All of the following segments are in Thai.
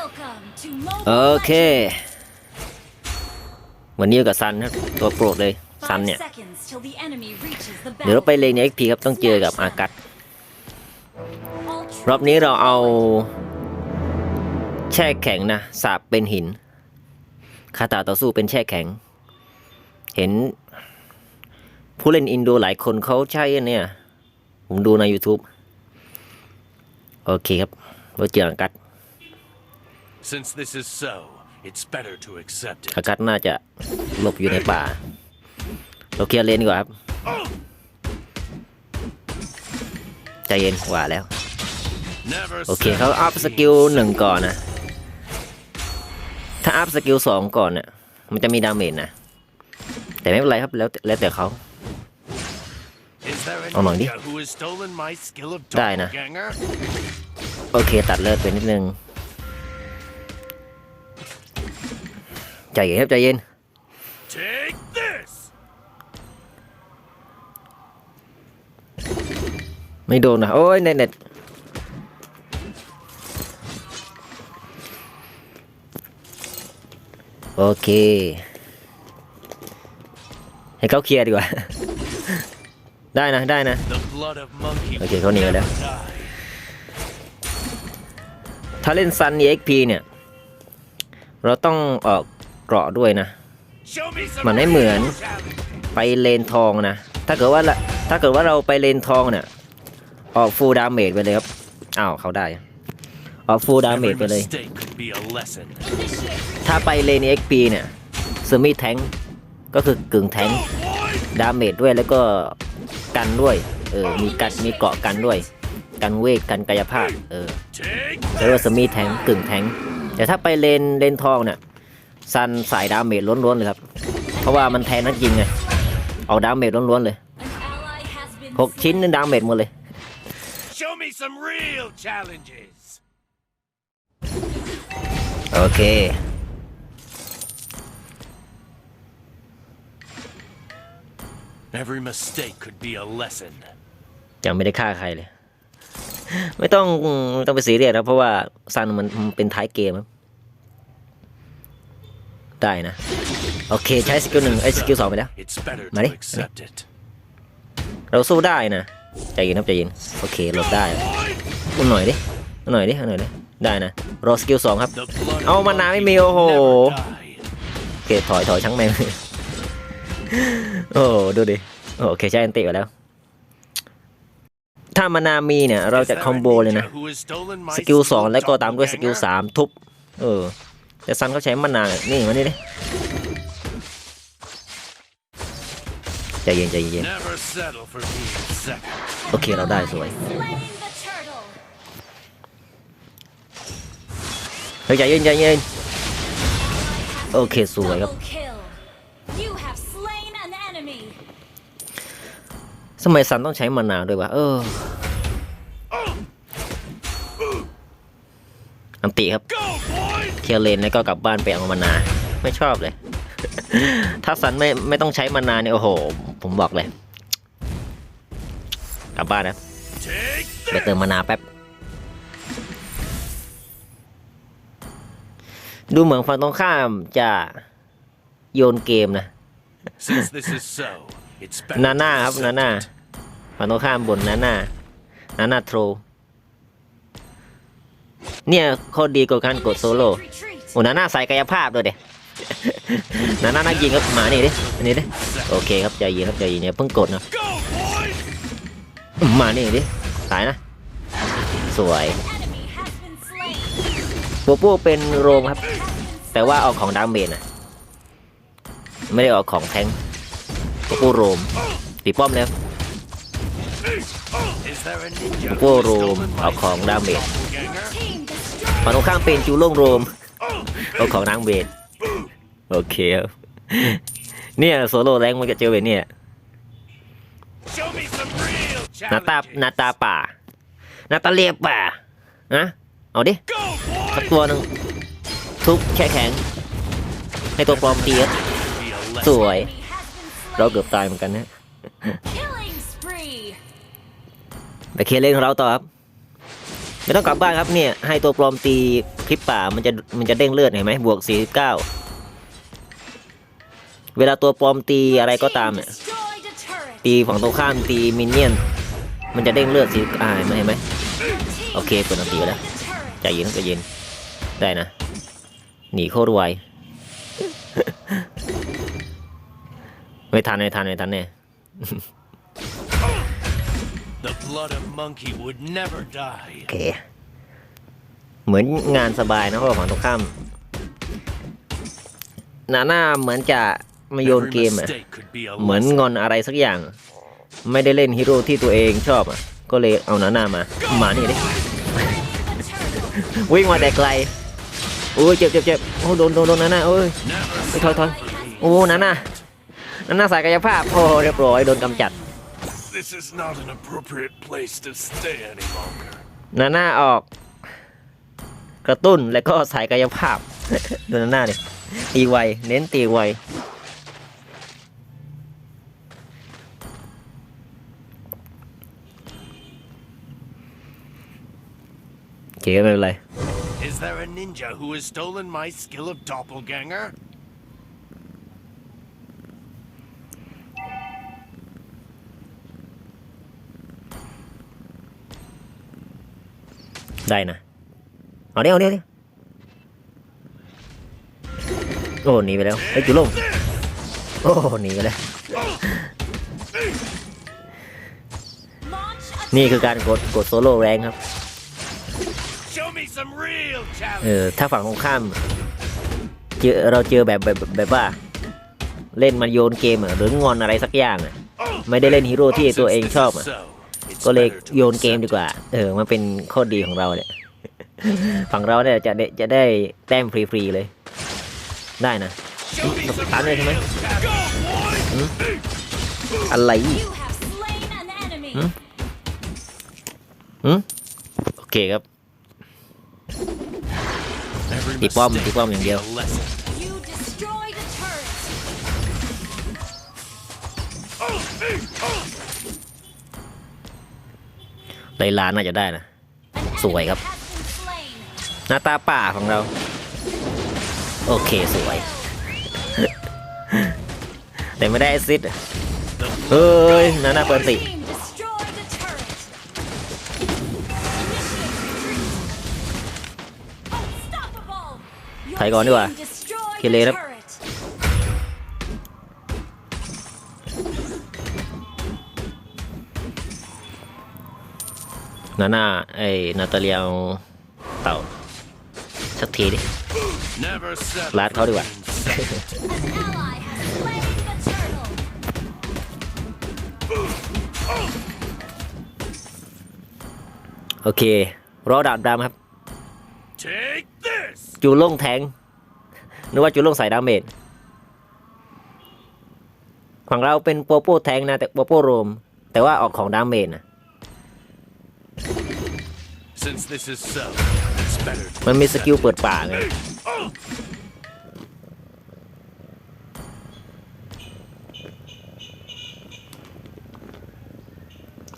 Welcome to Mobile โอเค วันนี้อยู่กับซันครับตัวโปรดเลยซัน Five เนี่ย seconds till the enemy reaches the เดี๋ยวเราไปเลนเอ็กพีครับต้องเจอกับอากัสรอบนี้เราเอาแช่แข็งนะสาบเป็นหินคาถาต่อสู้เป็นแช่แข็ง เห็น ผู้เล่นอินโดหลายคนเขาใช้อันเนี่ย ผมดูใน YouTube โอเคครับเราเจออากัส Since this is so, it's better to accept it. อากัสน่าจะหลบอยู่ในป่า เราเคลียร์เลนดีกว่าครับ ใจเย็นกว่าแล้ว Never โอเค settle เขาอัพ for สกิล peace. หนึ่งก่อนนะ ถ้าอัพสกิลสองก่อนเนี่ยมันจะมีดาเมจนะ แต่ไม่เป็นไรครับแล้วแล้วแต่เขา Is there a Oh, no, ninja who has stolen my skill of ได้นะ doppelganger? โอเคตัดเลือดไปนิดนึง ใจเย็นครับใจเย็น Take this! ไม่โดนนะโอ้ยเน็ตเน็ตโอเค ให้เขาเคลียร์ดีกว่า ได้นะได้นะ The blood of monkey Okay, will kau ni ada. never die. ถ้าเล่นซัน EXP เนี่ย เราต้องออก เกราะด้วยนะ Show me some มันไม่เหมือน real challenge. ไปเลนทองนะ ถ้าเกิดว่าละถ้าเกิดว่าเราไปเลนทองเนี่ย ออกฟูลดาเมจไปเลยครับ อ้าวเขาได้ ออกฟูลดาเม Every จไปเลย mistake could be a lesson. ถ้าไปเลน EXP เนี่ยซมิแทงก็คือกึ่งแทง Go, boy! ดาเมจด้วยแล้วก็กันด้วย เออ มีกันมีเกราะกันด้วย กันเวท กันกายภาพ เออ Take เรียกว่าสมีแทงกึ่งแทง แต่ถ้าไปเลนเลนทองเนี่ย ซันสายดาเมจล้วนๆเลยครับ เพราะว่ามันแทนนักยิงไง เอาดาเมจล้วนๆเลย An ally has been หกชิ้นนี่ดาเมจหมดเลย Show me some real challenges. โอเค Every mistake could be a lesson. ยังไม่ได้ฆ่าใครเลย ไม่ต้องไม่ต้องไปซีเรียสครับเพราะว่าซันมันมันเป็นท้ายเกมครับ ได้นะ โอเคใช้สกิลหนึ่งไอ้ยสกิลสองไปแล้ว It's better to Mari, accept it. เราสู้ได้นะใจเย็นครับใจเย็นโอเคหลบได้เอาหน่อยดิเอาหน่อยดิเอาหน่อยดิได้นะรอสกิลสองครับ The blood เอา of มานานไม่ monkey มีโอ้โห will never die. โอเคถอยถอยช่างแม่งโอ้ดูดิโอเคใช้อันติไปแล้ว ถ้ามานามีเนี่ย เรา Is จะ there คอม a โบเลยนะ ninja who has stolen my สกิล skill สอง of แล้วก็ตามด้วยสกิล doppelganger? สามทุบ เออ แต่ซันเขาใช้มานานนี่มานี่ดิใจเย็นใจเย็น Never settle for being second. โอเคเราได้สวย slain the turtle. เฮ้ยใจเย็นใจเย็นโอเคสวยครับ Double kill. You have slain an enemy. สมัยซันต้องใช้มานานด้วยวะเอออันติครับ Go, boy! เคลียร์เลนแล้วก็กลับบ้านไปเอามานา ไม่ชอบเลยถ้าสันไม่ไม่ต้องใช้มานาเนี่ยโอ้โห ผมบอกเลย กลับบ้านนะ Take ไปเติมมานาแป๊บ ดูเหมือนฝั่งตรงข้ามจะโยนเกมนะ Since this is so, it's better นาน่า to ครับ accept นาน่า it. ฝั่งตรงข้ามบนนาน่านาน่าโทร เนี่ยโคตรดีกว่าการกดโซโล่โอ้นาน่าใส่กายภาพด้วยเด็นาน่านักยิงครับมานี่ดิอันนี้ดิโอเคครับใจเย็นครับใจเย็นอย่าเพิ่งกดนะมานี่ดิสายนะ สวยโปูปูเป็นโรงครับ แต่ว่าออกของดามเมจนะไม่ได้ออกของแทงค์ปูปูโรมตีป้อมแล้ว Is there a ninja Cô who has rùm, stolen my học hòn skill đa of mệt. doppelganger? team destroyed. ฝั่งตรงข้ามเป็นจูโล่งโรมเอาของดาเมจโอเคครับเนี่ยโซโล่แรงมันจะเจอแบบเนี่ย Show me some real หน้าตา challenges. หน้าตาป่าหน้าตาเรียบป่านะเอาดิ Go, สัก boy! ตัวหนึ่งทุบแค่แข็ง ให้ตัวปลอมตีครับ Be a ส lesson. วย Enemy has been เรา slain. เกือบตายเหมือนกันนะ Killing spree. ไปเคลียร์เล่นของเราต่อครับ ไม่ต้องกลับบ้านครับเนี่ยให้ตัวปลอมตีคลิปป่ามันจะมันจะเด้งเลือดเห็นไหมบวก 49 เวลาตัวปลอมตีอะไรก็ตามเนี่ยตีฝั่งตรงข้ามตีมินเนี่ยน มันจะเด้งเลือดสีอ่าเห็นไหมเห็นไหมโอเคเปิดดนตีไว้แล้วใจเย็นใจเย็นได้นะหนีโคตรไวไม่ทันไม่ทันไม่ทันแน่ The blood of monkey would never die. โอเค เหมือนงานสบายนะเพราะว่าฝั่งตรงข้ามนาน่าเหมือนจะมาโยน Every เกมอะ mistake could be a เหมือน lesson. งอนอะไรสักอย่าง ไม่ได้เล่นฮีโร่ที่ตัวเองชอบอะ ก็เลยเอานาน่ามา มานี่ดิ The turtle. วิ่งมาแต่ไกลโอ้ยเจ็บเจ็บเจ็บโอ้โดนโดนโดนนาน่าโอ้ย Never ไปถอยถอยโอ้นาน่านาน่าสายกายภาพ โอ้เรียบร้อยโดนกำจัด This is not an appropriate place to stay any longer. นาน่าออก กระตุ้นแล้วก็สายกายภาพ ดูนาน่าดิตีไว เน้นตีไว โอเคไม่เป็นไร Is there a ninja who has stolen my skill of doppelganger? ได้นะ เอาเดี๋ยวเอาเดี๋ยวเอาดี๋ยวโอ้หนีไปแล้วไอ้ยจุลงโอ้หนีไปแล้ว นี่คือการกดกดโซโล่แรงครับ เออ ถ้าฝั่งตรงข้ามเจอเราเจอแบบแบบแบบว่า เล่นมาโยนเกมหรืองอนอะไรสักอย่างไม่ได้เล่นฮีโร่ที่ตัวเองชอบอะ ก็เลย better to โยนเกม accept ดีกว่า เออ มันเป็นข้อดีของเราเนี่ยฝั่งเราเนี่ยจะได้จะได้แต้มฟรีๆเลย ได้นะ Show me some Bắn đi, real thôi mấy. challenge. Go, boy! อะไร You have slain an enemy. หืมโอเคครับ Every Thì bom, mistake thì bom อย่างเดียว ไลลาน่าจะได้นะ An Sủi enemy gấp. has been slain. หน้าตาป่าของเรา โอเคสวย แต่ไม่ได้แอสซิดอะ The เฮ้ยนาน่าเปิดติ Team destroyed a turret. Unstoppable. Your ถ่ายก่อนดีกว่า team destroyed เคเล a ครับ นาน่าไอ้นาตาเลียเอาเต่า สักทีดิ Never settle Lát khó đi bạn. for being second. An ally has slain the turtle. โอเค รอดาบดำครับ Take this! จูโล่งแทง นึกว่าจูโล่งใส่ดาเมจฝั่งเราเป็นโปโป้แทงนะแต่โปโป้โรม แต่ว่าออกของดาเมจนะ Since this is so, it's better to มันมีส accept กิล it. เปิดป่าไง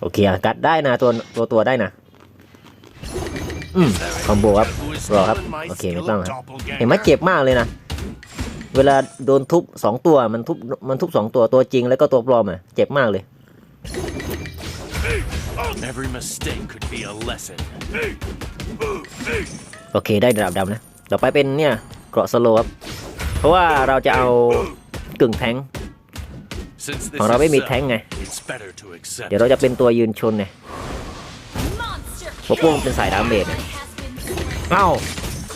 โอเคอะกัดได้นะตัวตัวตัวได้นะ อืมคอมโบครับ รอครับ โอเคไม่ต้องครับ เห็นไหมเจ็บมากเลยนะ เวลาโดนทุบสองตัวมันทุบมันทุบสองตัวตัวจริงแล้วก็ตัวปลอมอะ เจ็บมากเลย Every mistake could be a lesson. โอเคได้ดาบดำนะ ต่อไปเป็นเนี่ยเกราะสโลว์ครับ เพราะว่าเราจะเอากึ่งแทงค์ Since this ของเราไม่ is มี so, แทงค์ไง it's better to accept เดี๋ยวเราจะเป็นตัวยืนชนไง Monster โปโป้มันเป็นสายดาเมจ enemy อะ has been slain. เอ้า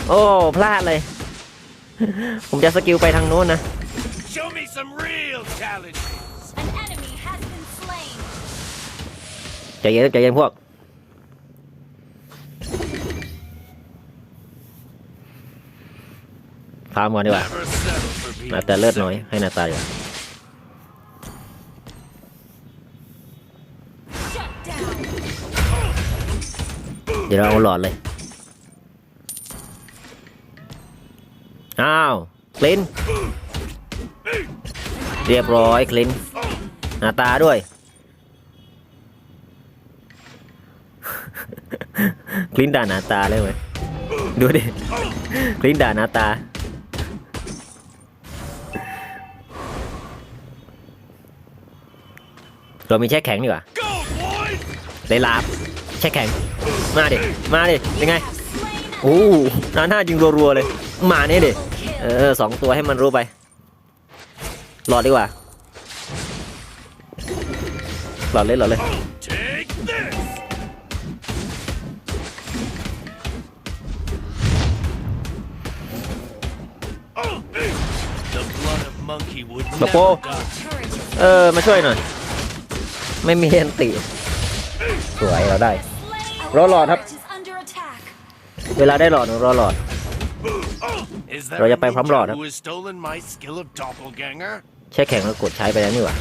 โอ้ พลาดเลย ผมจะสกิลไปทางโน้นนะ ใจเย็นใจเย็นพวกพามก่อนดีกว่า Never settle for being นาตาเลือดน้อย ให้นาตาเดี๋ยวเราเอาหลอดเลย อ้าว คลิน เรียบร้อย คลินหน้าตาด้วย คลินด่าหนาตาเลยเว้ยดูดิ คลินด่าหนาตา เรามีแช่แข็งดีกว่า Go, boys! ได้ลาบแช่แข็ง มาดิ มาดิเป็นไง โอ้นาหน้ายิงรัวๆเลย มาเนี่ยดิ เออสองตัวให้มันรู้ไป หลอดดีกว่า หลอดเลยหลอดเลย monkey would never Bapo. die. Turret is เออ มาช่วยหน่อย ไม่มีเอนติ สวยเราได้ slain. Roll on, Turret up. is under attack. เวลาได้หลอดหนูรอหลอด Is that เราจะ a ไปพร้อมหลอด ninja ครับ who has stolen my skill of doppelganger? แช่แข็งแล้วกดใช้ไปแล้วนี่หว่า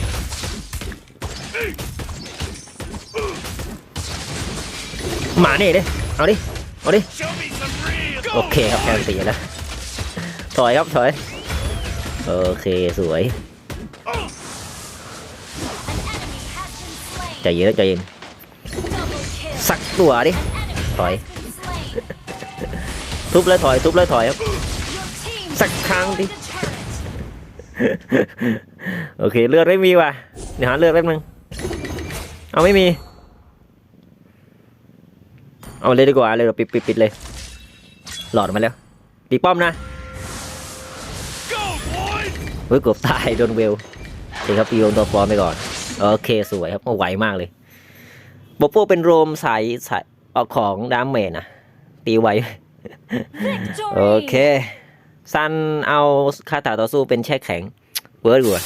มาเนี่ยดิ เอาดิ เอาดิ Show me some real. โอเคครับแคนตีแล้ว ถอยครับ ถอย โอเคสวยใจเย็นใจเย็นสักตัวดิ An enemy Thôi. has been slain. ทุบแล้วถอย ทุบแล้วถอยครับ สักครั้งดิ โอเค เลือดไม่มีว่ะเดี๋ยวหาเลือดแป๊บนึง เอาไม่มี เอาเลยดีกว่าเลยปิดปิดปิดเลย หลอดมาแล้วตีป้อมนะ เฮ้ยเกือบตายโดนเวลเดี๋ยวครับตีโดนตัวฟอร์มไปก่อน โอเคสวยครับโอ้ไวมากเลยโปโป้เป็นโรมสายสายเอาของดามเมจนะตีไว Victory. โอเคซันเอาคาถาต่อสู้เป็นแช่แข็งเวิร์ดกว่า